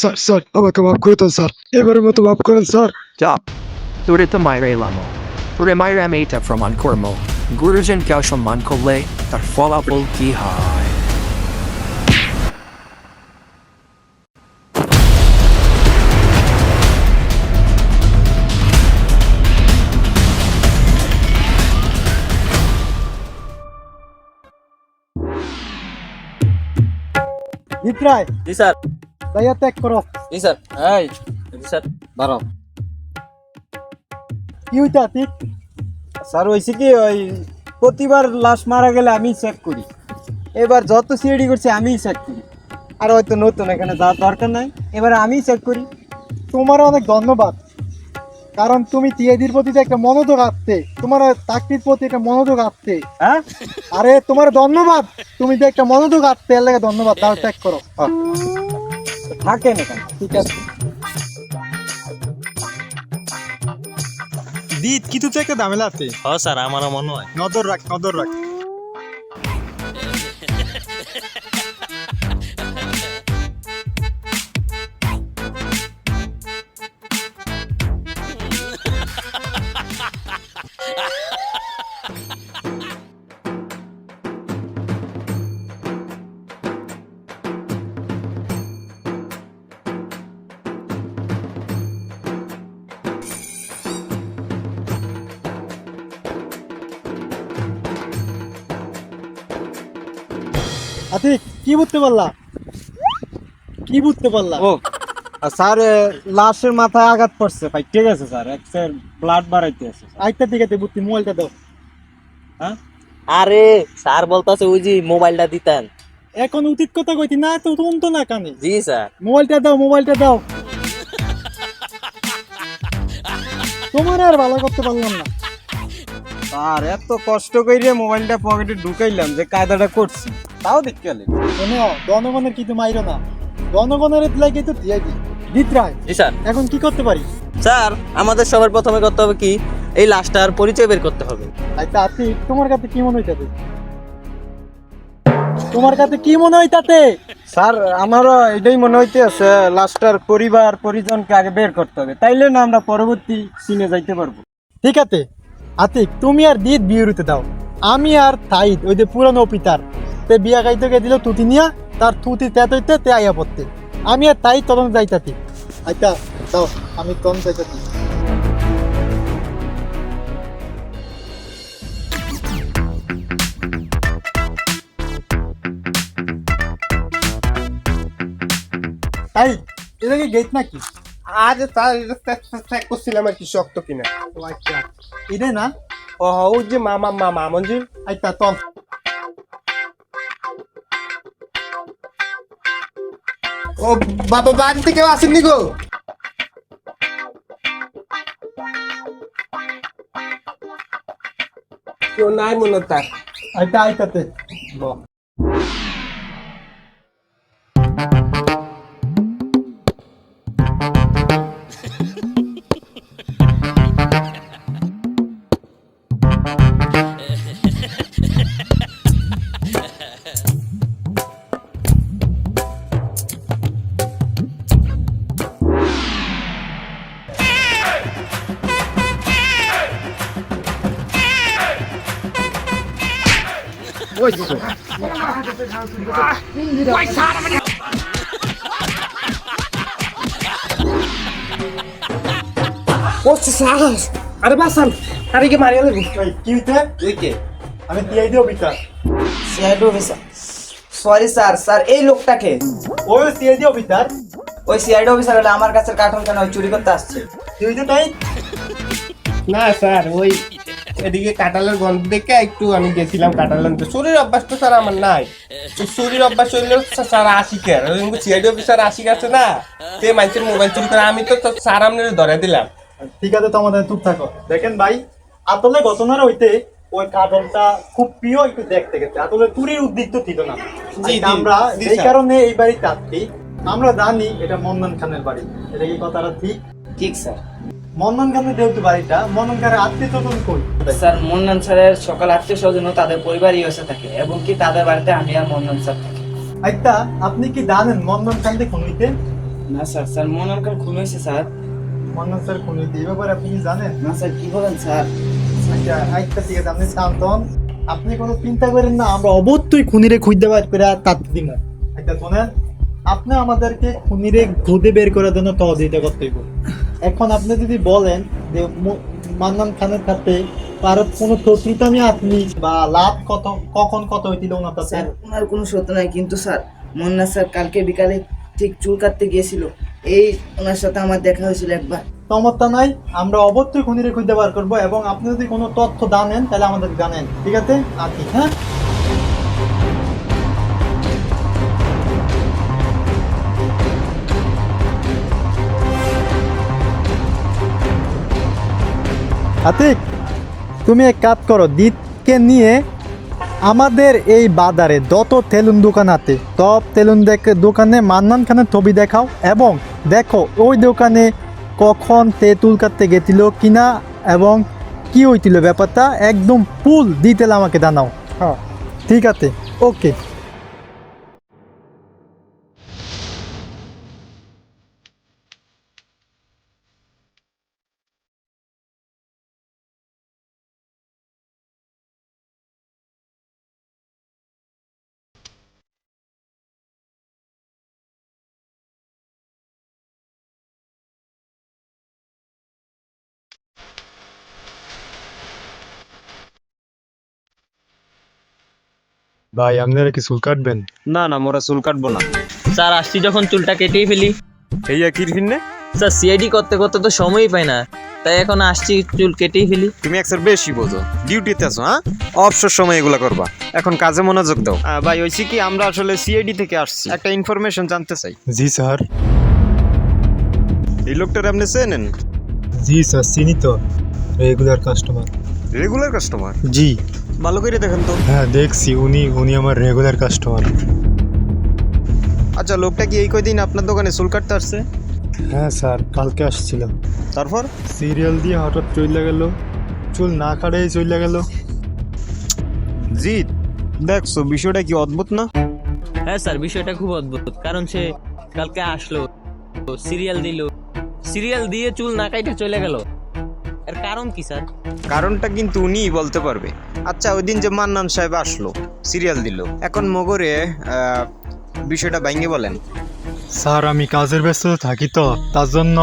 Sir sir আমাকে মাফ করে দেন স্যার এবারের মতো মাফ করেন sir Stop. Turito Mayre Lamo. Ture Mayre Meta from Ancormo. Gurujan Kaushan Mankole. Tar Falafel Kihai. বিপ্রায় জি স্যার দাইয়া ত্যাগ করো। জি স্যার। এই জি স্যার। দাঁড়াও। কি হইতে আতিক? স্যার হয়েছে কি ওই প্রতিবার লাশ মারা গেলে আমি চেক করি। এবার যত সিআইডি করছে আমিই চেক করি। আর হয়তো নতুন এখানে যাওয়ার দরকার নাই এবার আমিই চেক করি। তোমার অনেক ধন্যবাদ। কারণ তুমি টিএডির প্রতি যে একটা মনোযোগ আসছে তোমার চাকরির প্রতি একটা মনোযোগ আসছে হ্যাঁ? আরে তোমার ধন্যবাদ। তুমি যে একটা মনোযোগ আসছে এর লাগে ধন্যবাদ। দাও ত্যাগ করো। থাকে এখানে ঠিক আছে? দিত কিছু তো একটা আছে? হ্যাঁ স্যার আমারও মনে হয়। নজর রাখ নজর রাখ। আতিক কি বুঝতে পারলা? কি বুঝতে পারলা? ও স্যার লাশের মাথায় আঘাত পড়ছে ভাই ঠিক আছে স্যার? এক স্যার ব্লাড বাড়াইতে আছে আইতা ঠিক আছে বুঝছি মোবাইলটা দাও। হ্যাঁ? আরে স্যার বলতাছে ওই যে মোবাইলটা দিতেন। এখন উচিত কথা কইতি না তো তখন তো না কানে। জি স্যার। মোবাইলটা দাও মোবাইলটা দাও। তোমার আর ভালো করতে পারলাম না। স্যার এত কষ্ট করে মোবাইলটা পকেটে ঢুকাইলাম যে কায়দাটা করছি। তাও দেখতে গেলে শোনো জনগণের কিন্তু মাইরো না। জনগণের লাগে তো দিয়ে দি দিতরায় জি স্যার। এখন কি করতে পারি? স্যার আমাদের সবার প্রথমে করতে হবে কি? এই লাশটার পরিচয় বের করতে হবে। আচ্ছা আতি তোমার কাছে কি মনে হইতাছে? তোমার কাছে কি মনে হইতাছে? স্যার আমারও এটাই মনে হইতে আছে লাস্টার পরিবার পরিজনকে আগে বের করতে হবে। তাইলে না আমরা পরবর্তী সিনে যাইতে পারব। ঠিক আছে। আতিক তুমি আর দিদ বিয়েরুতে দাও। আমি আর তাইদ ওই যে পুরানো পিতার তে বিয়া গাইতে গে দিল তুতি নিয়া তার তুতি তেত হইতে তে আইয়া পড়তে। আমি আর তাই তদন্ত যাইতাতি আচ্ছা দাও আমি তদন্ত যাইতাতি তাই এটা কি গেট নাকি? আজ তার চেক করছিলাম আর কি শক্ত কিনা। ও আচ্ছা। এটা না? ও যে মামা মামা মঞ্জিল আচ্ছা তল ও বাবা বাড়িতে কেউ আসেননি গো? কেউ নাই মনে তার। আচ্ছা আইতাতে। ও সাহস আরে বাসান আরে কি মারিয়া লাগবে কি হইতে আমি টিআই দিও বিচার CID officer? Sorry sir sir এই লোকটাকে। ওই দিও বিচার ওই সিআইডি অফিসার হলে আমার কাছে কার্টুন কেন ওই চুরি করতে আসছে? কি হইতে তাই? না স্যার ওই এদিকে কাটালের গন্ধ দেখে একটু আমি গেছিলাম কাটালের শরীর অভ্যাস তো স্যার আমার নাই। তো শরীর অভ্যাস হইলেও স্যার আশিকের সিআইডি অফিসার আশিক আছে না সে মানুষের মোবাইল চুরি করে আমি তো তো আপনার ধরে দিলাম। ঠিক আছে তো আমাদের চুপ থাকো। দেখেন ভাই আসলে ঘটনার হইতে ওই কাজলটা খুব প্রিয় একটু দেখতে গেছে। আসলে চুরির উদ্দেশ্য ছিল না। আমরা এই। কারণে এই বাড়িতে আসছি আমরা জানি এটা মন্নন খানের বাড়ি। এটা কি কথাটা ঠিক? ঠিক স্যার। মন্নন খানের যেহেতু বাড়িটা মন্নন খানের আত্মীয় স্বজন কই? স্যার মন্নন স্যারের সকল আত্মীয় স্বজন তাদের পরিবার ইউএসএ থাকে এবং কি তাদের বাড়িতে আমি আর মন্নন স্যার থাকি। আচ্ছা আপনি কি জানেন মন্নন খান দেখুন নিতে না স্যার স্যার মনোর কাল খুন হয়েছে স্যার? মান্নান স্যার কোন এই ব্যাপারে আপনি কি জানেন? না স্যার কি বলেন স্যার? আচ্ছা আচ্ছা ঠিক আছে আপনি শান্ত। আপনি কোনো চিন্তা করেন না আমরা অবশ্যই খুনিরে খুঁজতে বার করে তার দিব আচ্ছা শোনেন আপনি আমাদেরকে খুনিরে খুঁজে বের করার জন্য সহযোগিতা করতে হইব। এখন আপনি যদি বলেন যে মান্নান খানের সাথে তার কোনো শত্রুতামি আপনি বা লাভ কত কখন কত হইছিল ওনার স্যার ওনার কোনো সত্য নাই কিন্তু স্যার মন্না স্যার কালকে বিকালে ঠিক চুল কাটতে গিয়েছিল। এই ওনার সাথে আমার দেখা হয়েছিল একবার। সমস্যা নাই আমরা অবশ্যই খুনিরে খুঁজতে বার করব এবং আপনি যদি কোনো তথ্য জানেন তাহলে আমাদের জানেন ঠিক আছে? আছি হ্যাঁ? আতিক তুমি এক কাজ করো দিতকে নিয়ে আমাদের এই বাজারে যত তেলুন দোকান আছে সব তেলুন দেখ- দোকানে মান্নান খানের ছবি দেখাও এবং দেখো ওই দোকানে কখন তেঁতুল কাটতে গেছিল কিনা এবং কি হইছিল ব্যাপারটা একদম ফুল ডিটেল আমাকে জানাও। হ্যাঁ। ঠিক আছে ওকে ভাই আপনারা কি চুল কাটবেন? না না মোরা চুল কাটবো না। স্যার আসছি যখন চুলটা কেটেই ফেলি। এই একই ফিরনে স্যার সিআইডি করতে করতে তো সময়ই পাই না। তাই এখন আসছি চুল কেটেই ফেলি। তুমি একসার বেশি বোঝো। ডিউটিতে আছো হ্যাঁ? অবসর সময় এগুলা করবা। এখন কাজে মনোযোগ দাও। আহ, ভাই হয়েছে কি আমরা আসলে সিআইডি থেকে আসছি। একটা ইনফরমেশন জানতে চাই। জি স্যার। এই লোকটার আপনি চেনেন? জি স্যার চিনি তো। রেগুলার কাস্টমার রেগুলার কাস্টমার জি। ভালো করে দেখেন তো। হ্যাঁ দেখছি। উনি উনি আমার রেগুলার কাস্টমার আচ্ছা লোকটা কি এই কয়দিন আপনার দোকানে চুল কাটতে আসছে? হ্যাঁ স্যার কালকে আসছিলাম। তারপর? সিরিয়াল দিয়ে হঠাৎ চলে গেল। চুল না কাটাই চলে গেল। জি দেখছ বিষয়টা কি অদ্ভুত না? হ্যাঁ স্যার বিষয়টা খুব অদ্ভুত। কারণ সে কালকে আসলো সিরিয়াল দিল। সিরিয়াল দিয়ে চুল না কাইটে চলে গেল। এর কারণ কি স্যার? কারণটা কিন্তু উনিই বলতে পারবে। আচ্ছা ওই দিন যে মান্নান সাহেব আসলো সিরিয়াল দিল এখন মগরে বিষয়টা ভাঙ্গে বলেন। স্যার আমি কাজের ব্যস্ত থাকি তো তার জন্য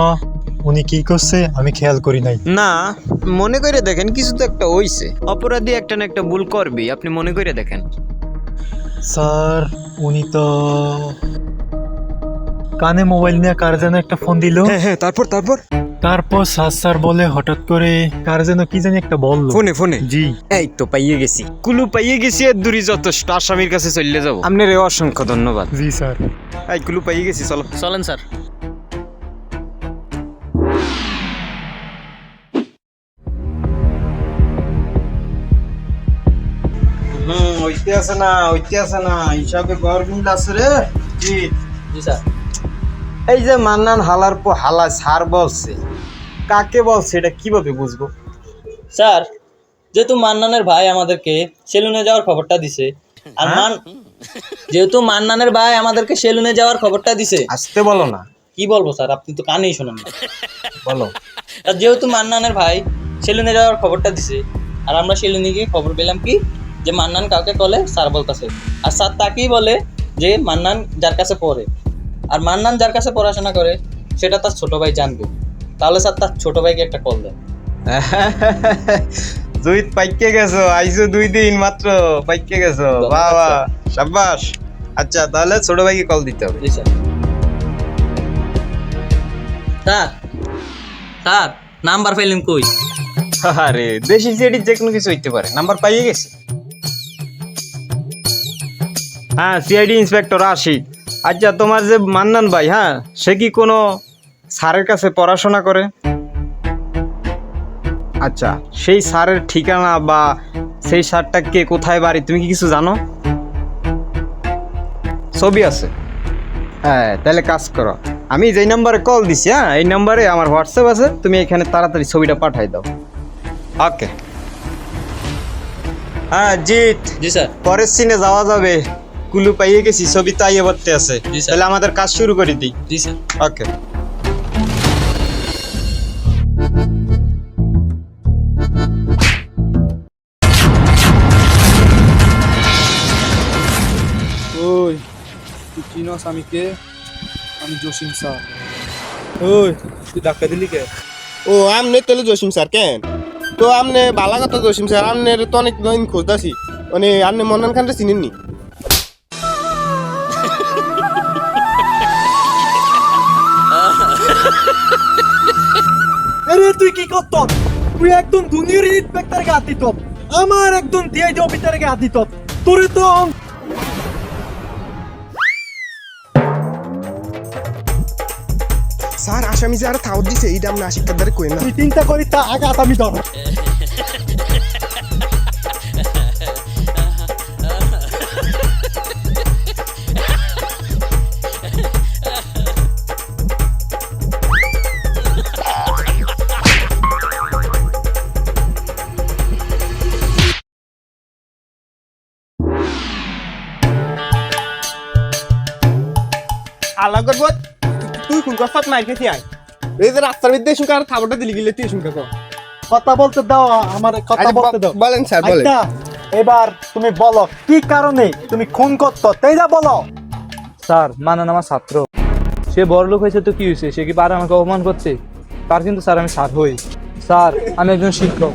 উনি কি করছে আমি খেয়াল করি নাই। না মনে করে দেখেন কিছু তো একটা হইছে। অপরাধী একটা না একটা ভুল করবেই আপনি মনে করে দেখেন। স্যার উনি তো কানে মোবাইল নিয়ে কার যেন একটা ফোন দিল। হ্যাঁ হ্যাঁ তারপর তারপর? তারপর স্যার স্যার বলে হঠাৎ করে কার যেন কি জানি একটা বলল। ফোনে ফোনে? জি। এই তো পাইয়ে গেছি। কুলু পাইয়ে গেছি আর দূরি যথেষ্ট। আসামির কাছে চলে যাব। আপনার অসংখ্য ধন্যবাদ। জি স্যার। এই কুলু পাইয়ে গেছি চলো। চলেন স্যার। হুম ওইতে আছে না ওইতে আছে না। হিসাবে গরমিল আছে রে। জি। জি স্যার। এই যে মান্নান হালার পর হালা সার বলছে। কাকে বলছে এটা কীভাবে বুঝব? স্যার যেহেতু মান্নানের ভাই আমাদেরকে সেলুনে যাওয়ার খবরটা দিছে আর মান যেহেতু মান্নানের ভাই আমাদেরকে সেলুনে যাওয়ার খবরটা দিছে আসতে বলো না। কি বলব স্যার আপনি তো কানেই শোনেন না। বলো। আর যেহেতু মান্নানের ভাই সেলুনে যাওয়ার খবরটা দিছে আর আমরা সেলুনে গিয়ে খবর পেলাম কি যে মান্নান কাউকে কলে স্যার বলতেছে। আর স্যার তাকেই বলে যে মান্নান যার কাছে পড়ে। আর মান্নান যার কাছে পড়াশোনা করে সেটা তার ছোট ভাই জানবে। তাহলে স্যার তার ছোট ভাইকে একটা কল দেন। দুই পাইকে গেছো আইসো দুই দিন মাত্র পাইকে গেছো। বাহ বাহ সাব্বাস। আচ্ছা তাহলে ছোট ভাইকে কল দিতে হবে। স্যার। স্যার স্যার নাম্বার পেলেন কই? আরে দেশি সিডি যে কোনো কিছু হইতে পারে। নাম্বার পাইয়ে গেছে। হ্যাঁ সিআইডি ইন্সপেক্টর আশিক আচ্ছা তোমার যে মান্নান ভাই হ্যাঁ? সে কি কোনো স্যারের কাছে পড়াশোনা করে? আচ্ছা। সেই স্যারের ঠিকানা বা সেই স্যারটা কে কোথায় বাড়ি তুমি কি কিছু জানো? ছবি আছে। হ্যাঁ তাহলে কাজ করো। আমি যেই নাম্বারে কল দিছি হ্যাঁ এই নাম্বারে আমার হোয়াটসঅ্যাপ আছে তুমি এখানে তাড়াতাড়ি ছবিটা পাঠাই দাও। ওকে হ্যাঁ জিৎ জি স্যার। পরের সিনে যাওয়া যাবে। কুলু পাইয়ে গেছি ছবি তো আইয়ে পড়তে আছে। তাহলে আমাদের কাজ শুরু করে দিই। জি স্যার। ওকে। ওই তুই চিনস আমি কে আমি জসিম স্যার। ওই তুই ধাক্কা দিলি কে? ও আমনে তাহলে জসিম স্যার কেন? তো আমনে বালা কথা জসিম স্যার আমনের তো অনেক দিন খোঁজতাছি মানে আপনি মন্নান খানটা চিনেননি? তুই কি করত তুই একদম দুনিয়ার ইন্সপেক্টরকে হাত দিত আমার একদম ডিআইডি অফিসারকে হাত দিত তোরে তো স্যার আসামি যে আর থাও দিছে এইটা আমরা আশিকার দ্বারা কই না তুই চিন্তা করি তা আগে আসামি ধর করব তুই মার খেতে আয়। এই যে রাস্তার মধ্যে শুনকার দিলি গেলে তুই শুনকা কথা বলতে দাও আমার কথা বলতে দাও। বলেন স্যার বলেন। আচ্ছা এবার তুমি বলো কি কারণে তুমি খুন করতো তাইটা বলো। স্যার মানান আমার ছাত্র। সে বড় লোক হয়েছে তো কি হয়েছে? সে কি পারে আমাকে অপমান করছে? তার কিন্তু স্যার আমি স্যার হই। স্যার আমি একজন শিক্ষক।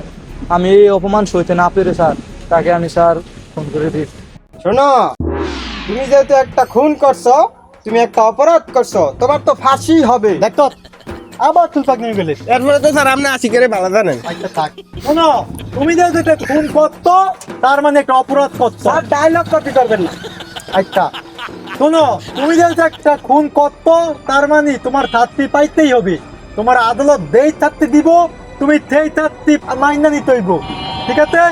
আমি এই অপমান সইতে না পেরে স্যার তাকে আমি স্যার ফোন করে দিই। শোনো তুমি যেহেতু একটা খুন করছ তুমি একটা অপরাধ করছ তোমার তো ফাঁসি হবে। দেখো আবার তুই পাক নিয়ে গেলে এরপরে তো স্যার আপনি আশিকের ভালো জানেন। আচ্ছা থাক। শোনো তুমি যে একটা খুন করতো তার মানে একটা অপরাধ করছ। আর ডায়লগ কপি করবেন না। আচ্ছা। শোনো তুমি যে একটা খুন করতো তার মানে তোমার শাস্তি পাইতেই হবে। তোমার আদালত দেই থাকতে দিব তুমি সেই শাস্তি মাইনা নিতে হইব। ঠিক আছে?